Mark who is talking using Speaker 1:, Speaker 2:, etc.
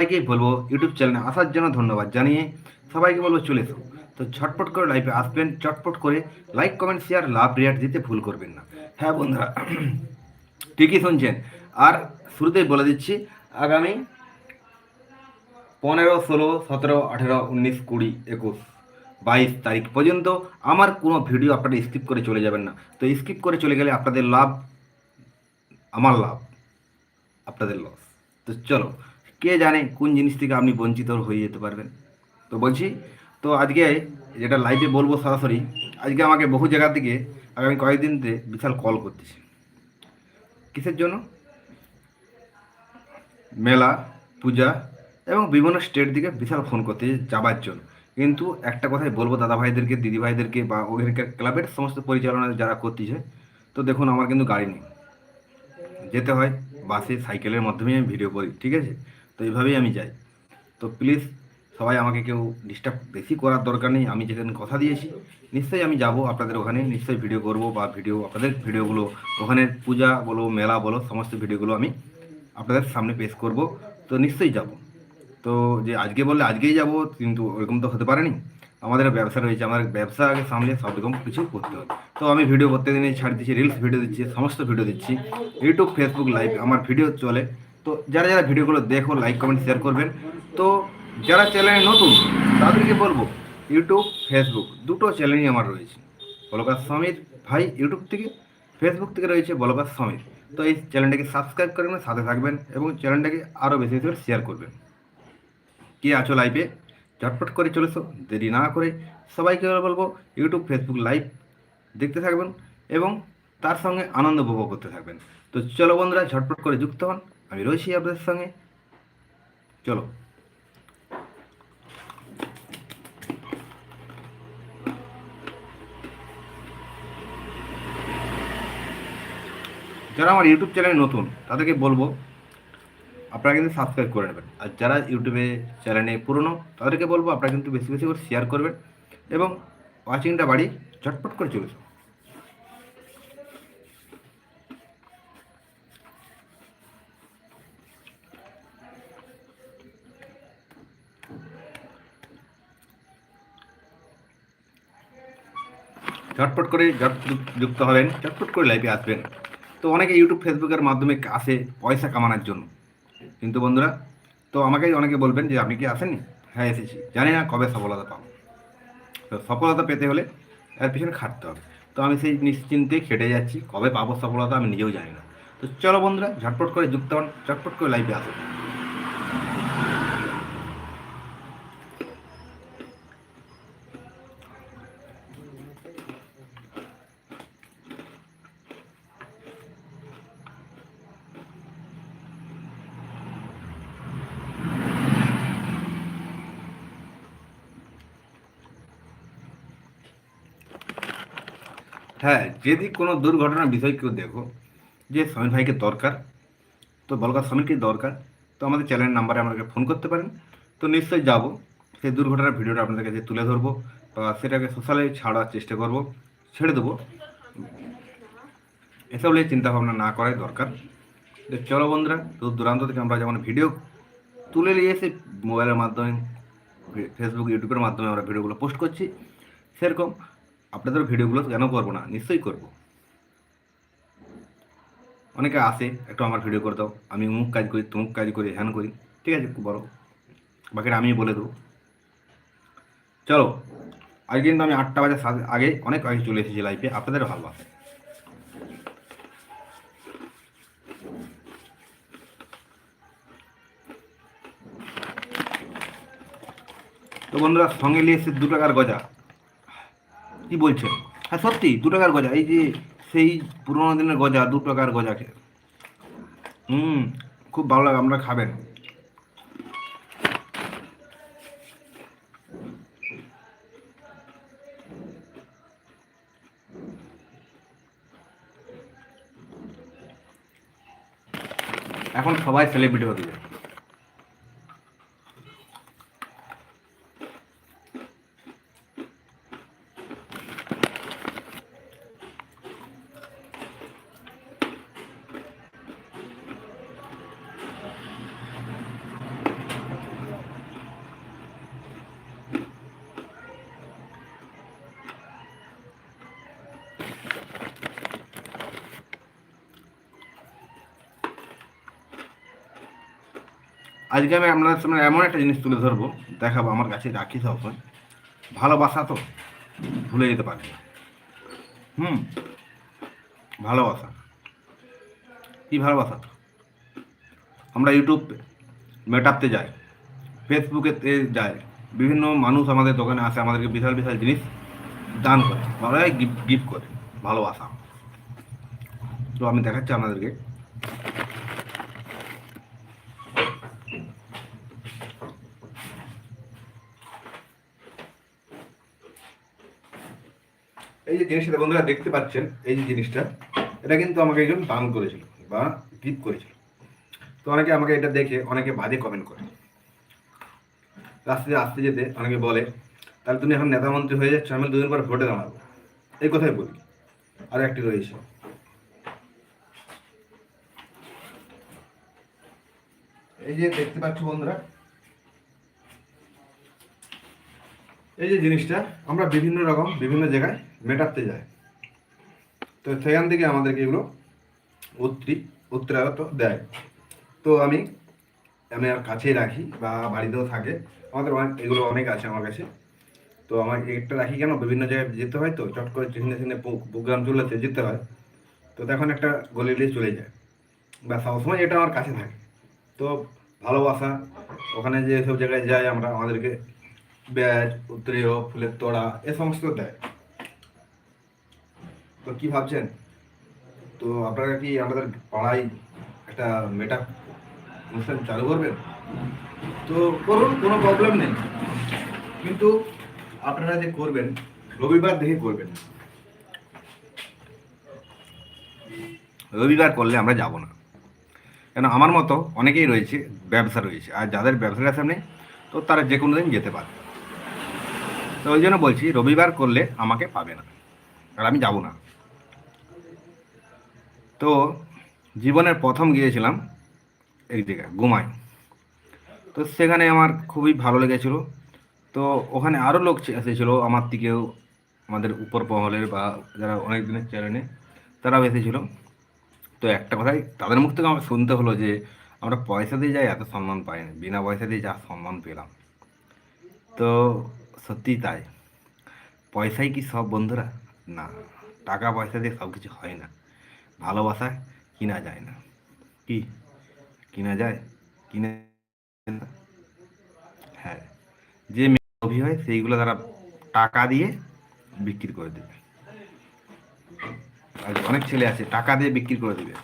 Speaker 1: সবাইকেই বলব, ইউটিউব চ্যানেলে আসার জন্য ধন্যবাদ জানিয়ে সবাইকে বলব চলে এসো। তো ঝটপট করে লাইভে আসবেন চটপট করে like comment share love react দিতে ভুল করবেন না। হ্যাঁ বন্ধুরা, ঠিকই শুনছেন। আর শুরুতেই বলে দিচ্ছি, আগামী পনেরো, ষোলো, সতেরো, আঠেরো, উনিশ, কুড়ি, একুশ, বাইশ তারিখ পর্যন্ত আমার কোনো ভিডিও আপনারা স্কিপ করে চলে যাবেন না। তো স্কিপ করে চলে গেলে আপনাদের লাভ, আমার লাভ, আপনাদের লস তো চলো কে জানে কোন জিনিস থেকে আপনি বঞ্চিত হয়ে যেতে পারবেন। তো বলছি, তো আজকে যেটা লাইভে বলব সরাসরি, আজকে আমাকে বহু জায়গা থেকে আগামী কয়েকদিনতে বিশাল কল করতেছে। কিসের জন্য? মেলা, পূজা এবং বিভিন্ন স্টেট দিকে বিশাল ফোন করতে যাবার জন্য। কিন্তু একটা কথাই বলব দাদা ভাইদেরকে দিদি ভাইদেরকে বা ওখানকার ক্লাবের সমস্ত পরিচালনা যারা করতেছে, তো দেখুন আমার কিন্তু গাড়ি নেই। যেতে হয় বাসে, সাইকেলের মাধ্যমে আমি ভিডিও করি, ঠিক আছে? তো এইভাবেই আমি যাই। তো প্লিজ সবাই আমাকে কেউ ডিস্টার্ব বেশি করার দরকার নেই। আমি যেখানে কথা দিয়েছি, নিশ্চয়ই আমি যাব আপনাদের ওখানে, নিশ্চয়ই ভিডিও করব বা ভিডিও আপনাদের ভিডিওগুলো ওখানে পূজা বলো, মেলা বলো, সমস্ত ভিডিওগুলো আমি আপনাদের সামনে পেশ করব। তো নিশ্চয়ই যাব। তো যে আজকে বললে আজকেই যাব, কিন্তু ওরকম তো হতে পারেনি। আমাদের ব্যবসা রয়েছে আমার ব্যবসা আগে সামলে সব রকম কিছু করতে হবে। তো আমি ভিডিও প্রত্যেকদিনই ছাড় দিচ্ছি রিলস ভিডিও দিচ্ছি, সমস্ত ভিডিও দিচ্ছি। ইউটিউব ফেসবুক লাইভ আমার ভিডিও চলে। তো যারা যারা ভিডিওগুলো দেখো লাইক কমেন্ট শেয়ার করবেন। তো যারা চ্যানেলে নতুন, তাদেরকে বলব ইউটিউব ফেসবুক দুটো চ্যানেলই আমার রয়েছে। বলকার সমীর, ভাই ইউটিউব থেকে ফেসবুক থেকে রয়েছে বলকার সমীর। তো এই চ্যানেলটাকে সাবস্ক্রাইব করবেন সাথে থাকবেন এবং চ্যানেলটাকে আরও বেশি বেশি শেয়ার করবেন। কে আছো লাইভে ঝটপট করে চলেছো, দেরি না করে সবাইকে বলব ইউটিউব ফেসবুক লাইভ দেখতে থাকবেন এবং তার সঙ্গে আনন্দ উপভোগ করতে থাকবেন। তো চলো বন্ধুরা, ঝটপট করে যুক্ত হন। আমি রয়েছি আপনাদের সঙ্গে। চলো। যারা আমার ইউটিউব চ্যানেলে নতুন, তাদেরকে বলব, আপনারা কিন্তু সাবস্ক্রাইব করে নেবেন। আর যারা ইউটিউবে চ্যানেলে পুরনো, তাদেরকে বলব, আপনারা কিন্তু বেশি বেশি করে শেয়ার করবেন এবং ওয়াচিংটা বাড়ি ঝটপট করে চলেছে ঝটপট করে যুক্ত হবেন ঝটপট করে লাইভে আসবেন। তো অনেকে ইউটিউব ফেসবুকের মাধ্যমে আসে পয়সা কামানোর জন্য। কিন্তু বন্ধুরা, তো আমাকে অনেকে বলবেন যে, আপনি কি আসেননি? হ্যাঁ এসেছি। জানি না কবে সফলতা পাবো। তো সফলতা পেতে হলে এর পিছনে খাটতে হবে। তো আমি সেই নিশ্চিন্তে খেটে যাচ্ছি, কবে পাবো সফলতা আমি নিজেও জানি না। তো চলো বন্ধুরা, ঝটপট করে যুক্ত হন, ঝটপট করে লাইভে আসুন। হ্যাঁ যদি কোনো দুর্ঘটনার বিষয় কেউ দেখো, যে সমীর ভাইকে দরকার, তো বলকার সমীরকে দরকার, তো আমাদের চ্যানেলের নাম্বারে আমাকে ফোন করতে পারেন। তো নিশ্চয়ই যাব, সেই দুর্ঘটনার ভিডিওটা আপনাদের কাছে তুলে ধরবো বা সেটাকে সোশ্যালে ছাড়ার চেষ্টা করব, ছেড়ে দেবো। এসব নিয়ে চিন্তাভাবনা না করাই দরকার। তো চলো বন্ধুরা, দূর দূরান্ত থেকে আমরা যেমন ভিডিও তুলে নিয়ে এসে মোবাইলের মাধ্যমে ফেসবুক ইউটিউবের মাধ্যমে আমরা ভিডিওগুলো পোস্ট করছি, সেরকম আপনাদের ভিডিওগুলো কেন করব না? নিশ্চয়ই করব। অনেকে আসে একটু আমার ভিডিও করে দাও। আমি অমুক কাজ করি, তমুক কাজ করি হ্যান করি। ঠিক আছে বলো বাকিটা আমি বলে দেবো। চলো আজ কিন্তু আমি আটটা বাজার আগে অনেক আগে চলে এসেছি লাইফে আপনাদের ভালোবাসে তো বন্ধুরা, সঙ্গে নিয়ে এসে দু টাকার গজা। কি বলছেন হ্যাঁ সত্যি, দু টাকার গজা, এই যে সেই পুরোনো দিনের গজা, দু টাকার গজা খেয়ে। হুম, খুব ভালো লাগে আমরা খাবেন। এখন সবাই সেলিব্রিটি হতে যায়। আজকে আমি আপনাদের সামনে এমন একটা জিনিস তুলে ধরবো, দেখাবো, আমার কাছে রাখি সবসময়। ভালোবাসা তো ভুলে যেতে পারি না। হুম, ভালোবাসা। কি ভালোবাসা? আমরা ইউটিউব মেটাপতে যাই ফেসবুকে যাই, বিভিন্ন মানুষ আমাদের দোকানে আসে, আমাদেরকে বিশাল বিশাল জিনিস দান করে ভালো গিফট গিফট করে, ভালোবাসা। তো আমি দেখাচ্ছি আপনাদেরকে। এই যে জিনিসটা বন্ধুরা দেখতে পাচ্ছেন, এই যে জিনিসটা, এটা কিন্তু আমাকে একজন দান করেছিল বা গিফট করেছিল। তো অনেকে আমাকে এটা দেখে অনেকে বাজে কমেন্ট করে। রাস্তায় আসতে যেতে অনেকে বলে, তাহলে তুমি এখন নেতা মন্ত্রী হয়ে যাচ্ছ, আমি দুদিন পর ভোটে দাঁড়াবো। এই কথাই বলি। আর একটি রয়েছে। এই যে দেখতে পাচ্ছ বন্ধুরা, এই যে জিনিসটা, আমরা বিভিন্ন রকম, বিভিন্ন জায়গায় মেটাতে যায়। তো সেখান থেকে আমাদেরকে এগুলো উত্তরি উত্তরাগত দেয়। তো আমি আমি আর কাছেই রাখি বা বাড়িতেও থাকে। আমাদের অনেক, এগুলো অনেক আছে আমার কাছে। তো আমার একটা রাখি কেন? বিভিন্ন জায়গায় যেতে হয় তো, চট করে চিহ্নে চিহ্নে প্রোগ্রাম চলেছে যেতে হয়। তো তখন একটা গলি দিয়ে চলে যায়। বা সবসময় এটা আমার কাছে থাকে। তো ভালোবাসা, ওখানে যে সব জায়গায় যাই আমরা, আমাদেরকে ব্যাজ, উত্তরীয়, ফুলের তোড়া, এ সমস্ত দেয়। তো কি ভাবছেন? তো আপনারা কি আমাদের পাড়ায় একটা মেটা অনুষ্ঠান চালু করবেন? তো করুন, কোনো প্রবলেম নেই। কিন্তু আপনারা যে করবেন, রবিবার দেখে করবেন। রবিবার করলে আমরা যাব না। কেন, আমার মতো অনেকেই রয়েছে, ব্যবসা রয়েছে। আর যাদের ব্যবসার সামনে, তো তারা যে কোনো দিন যেতে পারে। তো ওই জন্য বলছি, রবিবার করলে আমাকে পাবে না। আর আমি যাব না। তো জীবনের প্রথম গিয়েছিলাম এক জায়গায় ঘুমাই তো সেখানে আমার খুবই ভালো লেগেছিল। তো ওখানে আরও লোক এসেছিল আমার থেকেও আমাদের উপর মহলের বা যারা অনেক দিনের চ্যানেলে তারাও এসেছিল। তো একটা কথাই, তাদের মুখ থেকে আমার শুনতে হলো যে, আমরা পয়সা দিয়ে যাই এত সম্মান পাই না বিনা পয়সা দিয়ে যা সম্মান পেলাম। তো সত্যি তাই। পয়সাই কি সব বন্ধুরা? না, টাকা পয়সা দিয়ে সব কিছু হয় না। ভালোবাসা কিনা যায় না। কি? কিনা যায়? কিনে হ্যাঁ। যে লোভী হয়, সেইগুলো তারা টাকা দিয়ে বিক্রি করে দেবে। আর অনেক ছেলে আছে, টাকা দিয়ে বিক্রি করে দেবে।